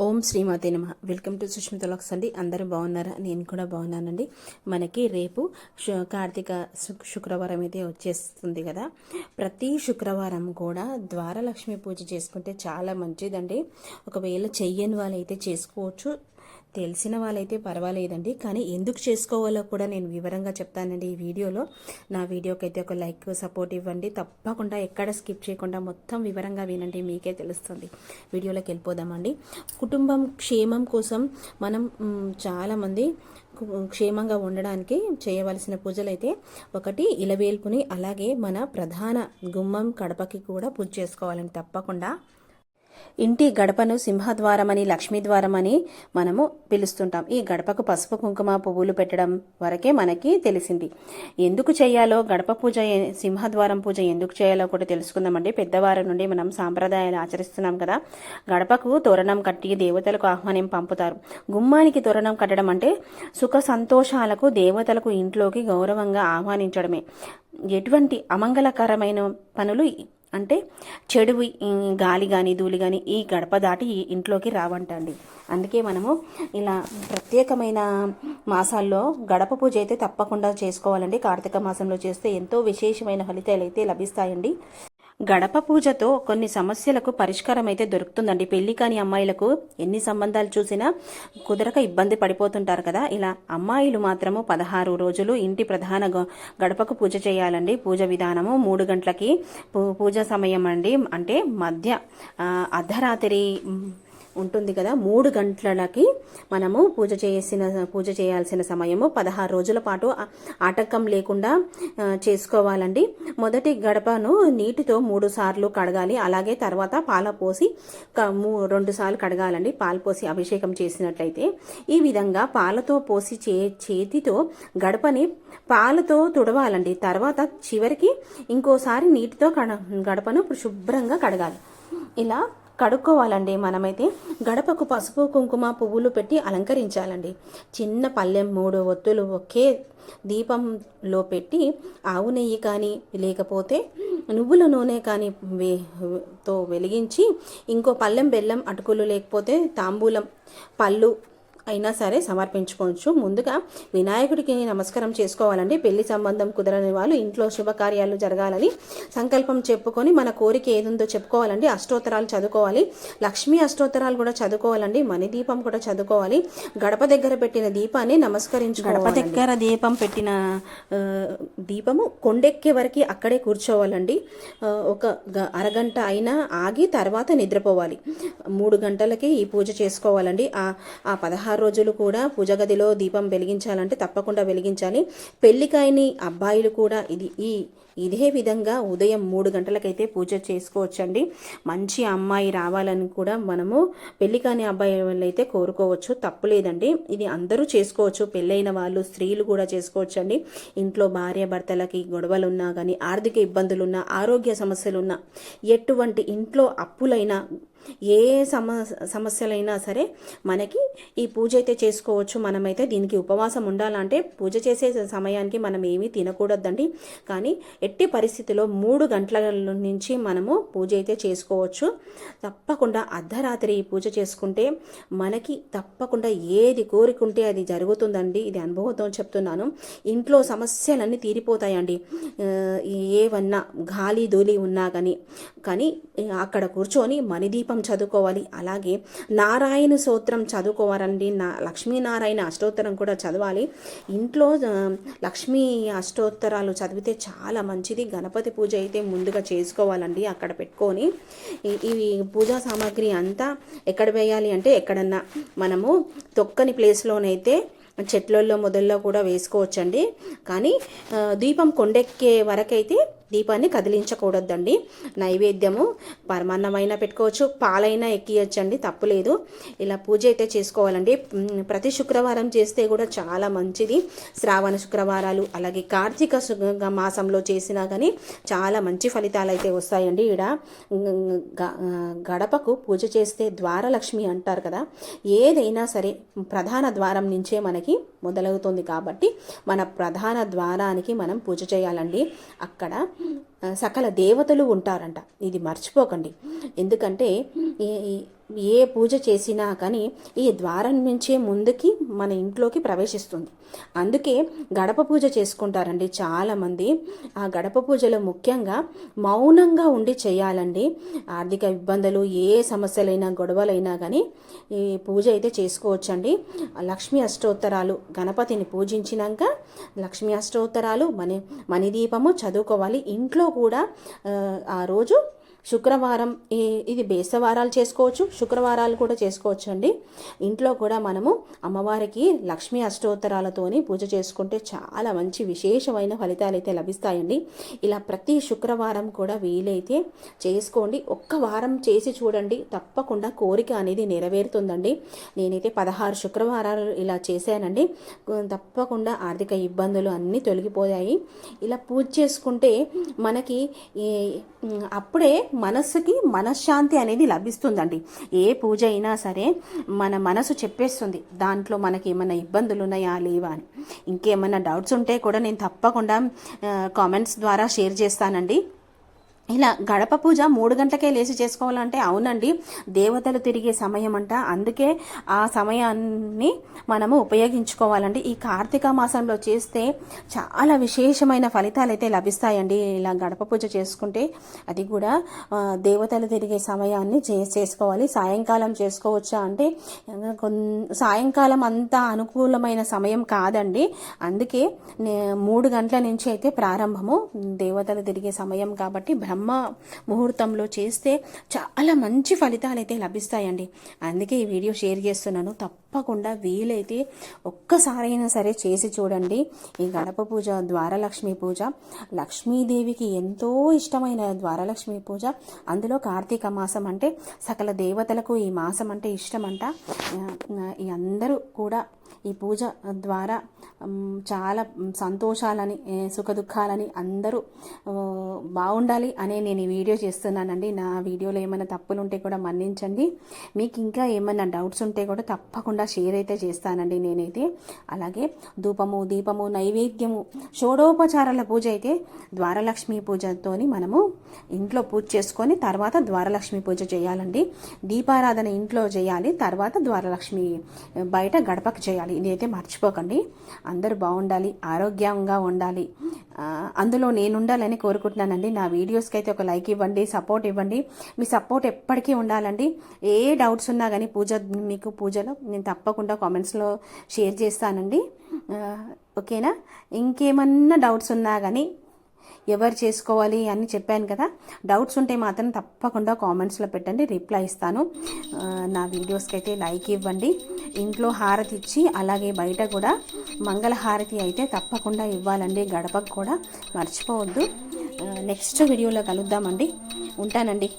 ఓం శ్రీమాతే నమ. Welcome to Sushmita lakhs అండి. అందరూ బాగున్నారా? నేను కూడా బాగున్నానండి. మనకి రేపు కార్తీక శు- శుక్రవారం అయితే వచ్చేస్తుంది కదా. ప్రతి శుక్రవారం కూడా ద్వారలక్ష్మి పూజ చేసుకుంటే చాలా మంచిదండి. ఒకవేళ చెయ్యని వాళ్ళైతే చేసుకోవచ్చు. తెలిసిన వాళ్ళైతే పర్వాలేదండి. కానీ ఎందుకు చేసుకోవాలో కూడా నేను వివరంగా చెప్తానండి ఈ వీడియోలో. నా వీడియోకి అయితే ఒక లైక్ సపోర్ట్ ఇవ్వండి. తప్పకుండా ఎక్కడ స్కిప్ చేయకుండా మొత్తం వివరంగా వినండి మీకే తెలుస్తుంది. వీడియోలోకి వెళ్ళిపోదామండి. కుటుంబం క్షేమం కోసం మనం చాలామంది క్షేమంగా ఉండడానికి చేయవలసిన పూజలు అయితే ఒకటి ఇలవేల్పుని అలాగే మన ప్రధాన గుమ్మం కడపకి కూడా పూజ చేసుకోవాలని తప్పకుండా. ఇంటి గడపను సింహద్వారమని లక్ష్మీద్వారమని మనము పిలుస్తుంటాం. ఈ గడపకు పసుపు కుంకుమ పువ్వులు పెట్టడం వరకే మనకి తెలిసింది. ఎందుకు చేయాలో గడప పూజ సింహద్వారం పూజ ఎందుకు చేయాలో కూడా తెలుసుకుందామండి. పెద్దవారి నుండి మనం సాంప్రదాయాలు ఆచరిస్తున్నాం కదా. గడపకు తోరణం కట్టి దేవతలకు ఆహ్వానం పంపుతారు. గుమ్మానికి తోరణం కట్టడం అంటే సుఖ సంతోషాలకు దేవతలకు ఇంట్లోకి గౌరవంగా ఆహ్వానించడమే. ఎటువంటి అమంగళకరమైన పనులు అంటే చెడు గాలి కానీ ధూళి కానీ ఈ గడప దాటి ఇంట్లోకి రావంటండి. అందుకే మనము ఇలా ప్రత్యేకమైన మాసాల్లో గడప పూజ అయితే తప్పకుండా చేసుకోవాలండి. కార్తీక మాసంలో చేస్తే ఎంతో విశేషమైన ఫలితాలు అయితే లభిస్తాయండి. గడప పూజతో కొన్ని సమస్యలకు పరిష్కారం అయితే దొరుకుతుందండి. పెళ్ళి కాని అమ్మాయిలకు ఎన్ని సంబంధాలు చూసినా కుదరక ఇబ్బంది పడిపోతుంటారు కదా. ఇలా అమ్మాయిలు మాత్రము పదహారు రోజులు ఇంటి ప్రధాన గ- గడపకు పూజ చేయాలండి. పూజ విధానము మూడు గంటలకి. పూ- పూజ సమయం అండి. అంటే మధ్య అర్ధరాత్రి ఉంటుంది కదా. మూడు గంటలకి మనము పూజ చేసిన పూజ చేయాల్సిన సమయము పదహారు రోజుల పాటు ఆటంకం లేకుండా చేసుకోవాలండి. మొదటి గడపను నీటితో మూడు సార్లు కడగాలి. అలాగే తర్వాత పాల పోసి క- మూ- రెండు సార్లు కడగాలండి. పాలు పోసి అభిషేకం చేసినట్లయితే ఈ విధంగా పాలతో పోసి చే చేతితో గడపని పాలతో తుడవాలండి. తర్వాత చివరికి ఇంకోసారి నీటితో కడ గడపను శుభ్రంగా కడగాలి. ఇలా కడుక్కోవాలండి. మనమైతే గడపకు పసుపు కుంకుమ పువ్వులు పెట్టి అలంకరించాలండి. చిన్న పళ్ళెం మూడు ఒత్తులు ఒకే దీపంలో పెట్టి ఆవు నెయ్యి కానీ లేకపోతే నువ్వుల నూనె కానీ తో వెలిగించి ఇంకో పళ్ళెం బెల్లం అటుకులు లేకపోతే తాంబూలం పళ్ళు అయినా సరే సమర్పించుకోవచ్చు. ముందుగా వినాయకుడికి నమస్కారం చేసుకోవాలండి. పెళ్ళి సంబంధం కుదరని వాళ్ళు ఇంట్లో శుభకార్యాలు జరగాలని సంకల్పం చెప్పుకొని మన కోరిక ఏదుందో చెప్పుకోవాలండి. అష్టోత్తరాలు చదువుకోవాలి. లక్ష్మీ అష్టోత్తరాలు కూడా చదువుకోవాలండి. మణి దీపం కూడా చదువుకోవాలి. గడప దగ్గర పెట్టిన దీపాన్ని నమస్కరించు గడప దగ్గర దీపం పెట్టిన దీపము కొండెక్కే వరకు అక్కడే కూర్చోవాలండి. ఒక గ- అరగంట అయినా ఆగి తర్వాత నిద్రపోవాలి. మూడు గంటలకి ఈ పూజ చేసుకోవాలండి. ఆ ఆ ఆరు రోజులు కూడా పూజ గదిలో దీపం వెలిగించాలంటే తప్పకుండా వెలిగించాలి. పెళ్ళికాయని అబ్బాయిలు కూడా ఇది ఈ ఇదే విధంగా ఉదయం మూడు గంటలకైతే పూజ చేసుకోవచ్చండి. మంచి అమ్మాయి రావాలని కూడా మనము పెళ్ళి కాని అబ్బాయి అయితే కోరుకోవచ్చు. తప్పులేదండి ఇది అందరూ చేసుకోవచ్చు. పెళ్ళైన వాళ్ళు స్త్రీలు కూడా చేసుకోవచ్చండి. ఇంట్లో భార్య భర్తలకి గొడవలు ఉన్నా కానీ ఆర్థిక ఇబ్బందులున్నా ఆరోగ్య సమస్యలున్నా ఎటువంటి ఇంట్లో అప్పులైనా ఏ సమ సమస్యలైనా సరే మనకి ఈ పూజ అయితే చేసుకోవచ్చు. మనమైతే దీనికి ఉపవాసం ఉండాలంటే పూజ చేసే సమయానికి మనం ఏమీ తినకూడదండి. కానీ ఎట్టి పరిస్థితిలో మూడు గంటల నుంచి మనము పూజ అయితే చేసుకోవచ్చు. తప్పకుండా అర్ధరాత్రి ఈ పూజ చేసుకుంటే మనకి తప్పకుండా ఏది కోరుకుంటే అది జరుగుతుందండి. ఇది అనుభవంతో చెప్తున్నాను. ఇంట్లో సమస్యలన్నీ తీరిపోతాయండి. ఏవన్నా గాలి ధూళి ఉన్నా కానీ కానీ అక్కడ కూర్చొని మణిదీపం చదువుకోవాలి. అలాగే నారాయణ సూత్రం చదువుకోవాలండి. నా లక్ష్మీనారాయణ అష్టోత్తరం కూడా చదవాలి. ఇంట్లో లక్ష్మీ అష్టోత్తరాలు చదివితే చాలా మంచిది. గణపతి పూజ అయితే ముందుగా చేసుకోవాలండి అక్కడ పెట్టుకొని. ఇవి పూజా సామాగ్రి అంతా ఎక్కడ వేయాలి అంటే ఎక్కడన్నా మనము తొక్కని ప్లేస్లోనైతే చెట్లల్లో మొదల్లో కూడా వేసుకోవచ్చండి. కానీ దీపం కొండెక్కే వరకైతే దీపాన్ని కదిలించకూడదండి. నైవేద్యము పరమాన్నమైనా పెట్టుకోవచ్చు పాలైనా ఎక్కియచ్చండి తప్పులేదు. ఇలా పూజ అయితే చేసుకోవాలండి. ప్రతి శుక్రవారం చేస్తే కూడా చాలా మంచిది. శ్రావణ శుక్రవారాలు అలాగే కార్తీక మాసంలో చేసినా కానీ చాలా మంచి ఫలితాలు అయితే వస్తాయండి. ఈడ గ- గడపకు పూజ చేస్తే ద్వారలక్ష్మి అంటారు కదా ఏదైనా సరే ప్రధాన ద్వారం నుంచే మనకి మొదలవుతుంది కాబట్టి మన ప్రధాన ద్వారానికి మనం పూజ చేయాలండి. అక్కడ సకల దేవతలు ఉంటారంట. ఇది మర్చిపోకండి. ఎందుకంటే ఈ ఈ ఏ పూజ చేసినా కానీ ఈ ద్వారం నుంచే ముందుకి మన ఇంట్లోకి ప్రవేశిస్తుంది. అందుకే గడప పూజ చేసుకుంటారండి చాలామంది. ఆ గడప పూజలో ముఖ్యంగా మౌనంగా ఉండి చేయాలండి. ఆర్థిక ఇబ్బందులు ఏ సమస్యలైనా గొడవలైనా కానీ ఈ పూజ అయితే చేసుకోవచ్చండి. లక్ష్మీ అష్టోత్తరాలు గణపతిని పూజించినాక లక్ష్మీ అష్టోత్తరాలు మని మణిదీపము చదువుకోవాలి. ఇంట్లో కూడా ఆ రోజు శుక్రవారం ఇది బేసవారాలు చేసుకోవచ్చు శుక్రవారాలు కూడా చేసుకోవచ్చు అండి ఇంట్లో కూడా మనము అమ్మవారికి లక్ష్మీ అష్టోత్తరాలతోని పూజ చేసుకుంటే చాలా మంచి విశేషమైన ఫలితాలు అయితే లభిస్తాయండి. ఇలా ప్రతి శుక్రవారం కూడా వీలైతే చేసుకోండి. ఒక్క వారం చేసి చూడండి. తప్పకుండా కోరిక అనేది నెరవేరుతుందండి. నేనైతే పదహారు శుక్రవారాలు ఇలా చేశానండి. తప్పకుండా ఆర్థిక ఇబ్బందులు అన్నీ తొలగిపోయాయి. ఇలా పూజ చేసుకుంటే మనకి ఈ అప్పుడే మనస్సుకి మనశ్శాంతి అనేది లభిస్తుందండి. ఏ పూజ అయినా సరే మన మనసు చెప్పేస్తుంది. దాంట్లో మనకి ఏమైనా ఇబ్బందులు ఉన్నాయా? లేవా అని. ఇంకేమైనా డౌట్స్ ఉంటే కూడా నేను తప్పకుండా కామెంట్స్ ద్వారా షేర్ చేస్తానండి. ఇలా గడప పూజ మూడు గంటలకే లేచి చేసుకోవాలంటే అవునండి దేవతలు తిరిగే సమయం అంట అందుకే ఆ సమయాన్ని మనము ఉపయోగించుకోవాలండి. ఈ కార్తీక మాసంలో చేస్తే చాలా విశేషమైన ఫలితాలు అయితే లభిస్తాయండి. ఇలా గడప పూజ చేసుకుంటే అది కూడా దేవతలు తిరిగే సమయాన్ని చే చేసుకోవాలి. సాయంకాలం చేసుకోవచ్చా అంటే సాయంకాలం అంత అనుకూలమైన సమయం కాదండి. అందుకే నే- మూడు గంటల నుంచి అయితే ప్రారంభము దేవతలు తిరిగే సమయం కాబట్టి బ్రహ్మ ముహూర్తంలో చేస్తే చాలా మంచి ఫలితాలు అయితే లభిస్తాయండి. అందుకే ఈ వీడియో షేర్ చేస్తున్నాను. తప్పకుండా వీలైతే ఒక్కసారైనా సరే చేసి చూడండి. ఈ గడప పూజ ద్వారలక్ష్మి పూజ లక్ష్మీదేవికి ఎంతో ఇష్టమైన ద్వారలక్ష్మి పూజ అందులో కార్తీక మాసం అంటే సకల దేవతలకు ఈ మాసం అంటే ఇష్టమంట. ఈ అందరూ కూడా ఈ పూజ ద్వారా చాలా సంతోషాలని సుఖ దుఃఖాలని అందరూ బాగుండాలి అనే నేను ఈ వీడియో చేస్తున్నానండి. నా వీడియోలో ఏమైనా తప్పులు ఉంటే కూడా మన్నించండి. మీకు ఇంకా ఏమైనా డౌట్స్ ఉంటే కూడా తప్పకుండా షేర్ అయితే చేస్తానండి నేనైతే. అలాగే ధూపము దీపము నైవేద్యము షోడోపచారాల పూజ అయితే ద్వారలక్ష్మి పూజతోని మనము ఇంట్లో పూజ చేసుకొని తర్వాత ద్వారలక్ష్మి పూజ చేయాలండి. దీపారాధన ఇంట్లో చేయాలి తర్వాత ద్వారలక్ష్మి బయట గడపకు చేయాలి. ఇదైతే మర్చిపోకండి. అందరూ బాగుండాలి ఆరోగ్యంగా ఉండాలి. అందులో నేను ఉండాలని కోరుకుంటున్నానండి. నా వీడియోస్కి అయితే ఒక లైక్ ఇవ్వండి సపోర్ట్ ఇవ్వండి. మీ సపోర్ట్ ఎప్పటికీ ఉండాలండి. ఏ డౌట్స్ ఉన్నా కానీ పూజ మీకు పూజలో నేను తప్పకుండా కామెంట్స్లో షేర్ చేస్తానండి. ఓకేనా? ఇంకేమన్నా డౌట్స్ ఉన్నా కానీ ఎవరు చేసుకోవాలి అని చెప్పాను కదా. డౌట్స్ ఉంటే మాత్రం తప్పకుండా కామెంట్స్లో పెట్టండి. రిప్లై ఇస్తాను. నా వీడియోస్కి అయితే లైక్ ఇవ్వండి. ఇంట్లో హారతి ఇచ్చి అలాగే బయట కూడా మంగళ హారతి అయితే తప్పకుండా ఇవ్వాలండి. గడపకు కూడా మర్చిపోవద్దు. నెక్స్ట్ వీడియోలో కలుద్దామండి. ఉంటానండి.